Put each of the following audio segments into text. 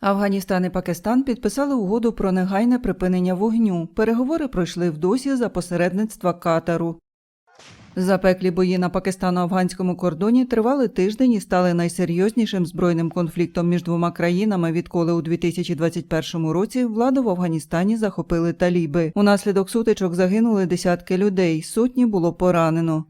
Афганістан і Пакистан підписали угоду про негайне припинення вогню. Переговори пройшли в досі за посередництва Катару. Запеклі бої на пакистано-афганському кордоні тривали тиждень і стали найсерйознішим збройним конфліктом між двома країнами, відколи у 2021 році владу в Афганістані захопили таліби. Унаслідок сутичок загинули десятки людей, сотні було поранено.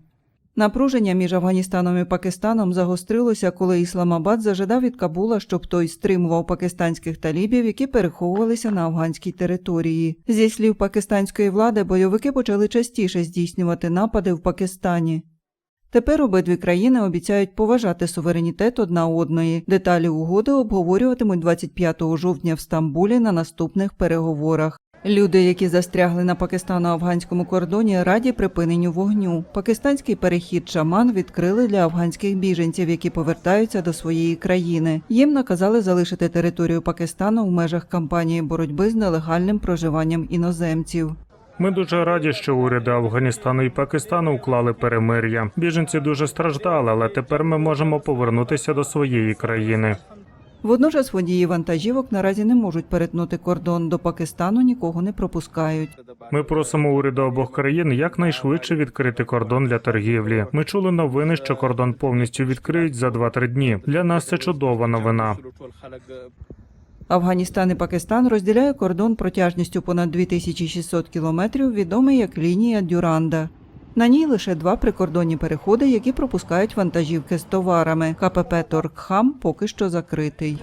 Напруження між Афганістаном і Пакистаном загострилося, коли Ісламабад зажадав від Кабула, щоб той стримував пакистанських талібів, які переховувалися на афганській території. Зі слів пакистанської влади, бойовики почали частіше здійснювати напади в Пакистані. Тепер обидві країни обіцяють поважати суверенітет одна одної. Деталі угоди обговорюватимуть 25 жовтня в Стамбулі на наступних переговорах. Люди, які застрягли на пакистано-афганському кордоні, раді припиненню вогню. Пакистанський перехід шаман відкрили для афганських біженців, які повертаються до своєї країни. Їм наказали залишити територію Пакистану в межах кампанії боротьби з нелегальним проживанням іноземців. Ми дуже раді, що уряди Афганістану і Пакистану уклали перемир'я. Біженці дуже страждали, але тепер ми можемо повернутися до своєї країни. Водночас водії вантажівок наразі не можуть перетнути кордон до Пакистану, нікого не пропускають. Ми просимо уряди обох країн якнайшвидше відкрити кордон для торгівлі. Ми чули новини, що кордон повністю відкриють за 2-3 дні. Для нас це чудова новина. Афганістан і Пакистан розділяє кордон протяжністю понад 2600 кілометрів, відомий як лінія Дюранда. На ній лише два прикордонні переходи, які пропускають вантажівки з товарами. КПП Торгхам поки що закритий.